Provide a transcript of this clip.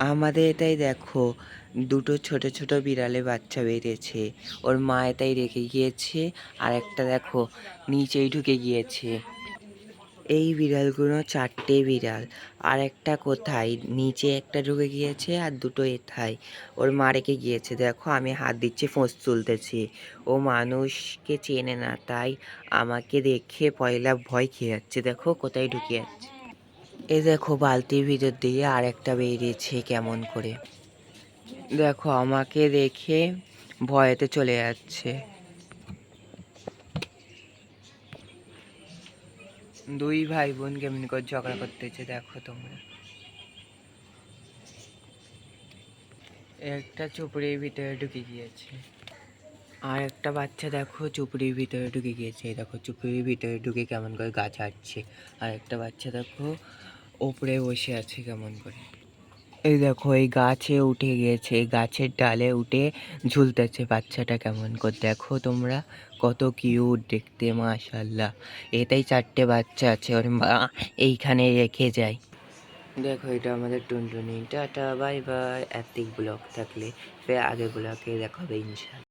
আমাদের এটাই দেখো, দুটো ছোট ছোট বিড়ালে বাচ্চা বেরিয়েছে। ওর মা এটাই রেখে গিয়েছে, আর একটা দেখো, নিচেই ঢুকে গিয়েছে। এই বিড়ালগুলো চারটে বিড়াল, আর একটা কোথায়? নিচে একটা ঢুকে গিয়েছে, আর দুটো এথায়। ওর মা রেখে গিয়েছে, দেখো, আমি হাত দিচ্ছি, ফোঁস তুলতেছি। ও মানুষকে চেনে না, তাই আমাকে দেখে পয়লা ভয় খেয়ে যাচ্ছে, দেখো, কোথায় ঢুকে যাচ্ছে। এই দেখো, বালতির ভিতর দিয়ে আর একটা বেরিয়েছে কেমন করে। দেখো, আমাকে দেখে ভয়েতে চলে যাচ্ছে। দুই ভাই বোন কেমন করে ঝগড়া করতেছে দেখো তোমরা। একটা চুপড়ির ভিতরে ঢুকে গিয়েছে। আর একটা বাচ্চা দেখো, চুপড়ির ভিতরে ঢুকে গিয়েছে। দেখো, চুপড়ির ভিতরে ঢুকে কেমন করে গাছ হাঁটছে আর একটা বাচ্চা দেখো ওপরে বসে আছে কেমন করে? এই দেখো এই গাছে উঠে গিয়েছে এই গাছের ডালে উঠে ঝুলতেছে বাচ্চাটা কেমন করে দেখো তোমরা কত কিউট দেখতে মাশাল্লাহ এটাই চারটে বাচ্চা আছে ওর মা এইখানে রেখে যায়। দেখো এটা আমাদের টুনটুনি। Tata bye bye. এতিক ব্লগ থাকলে ফের আগে ব্লগে দেখাবে ইনশাল্লাহ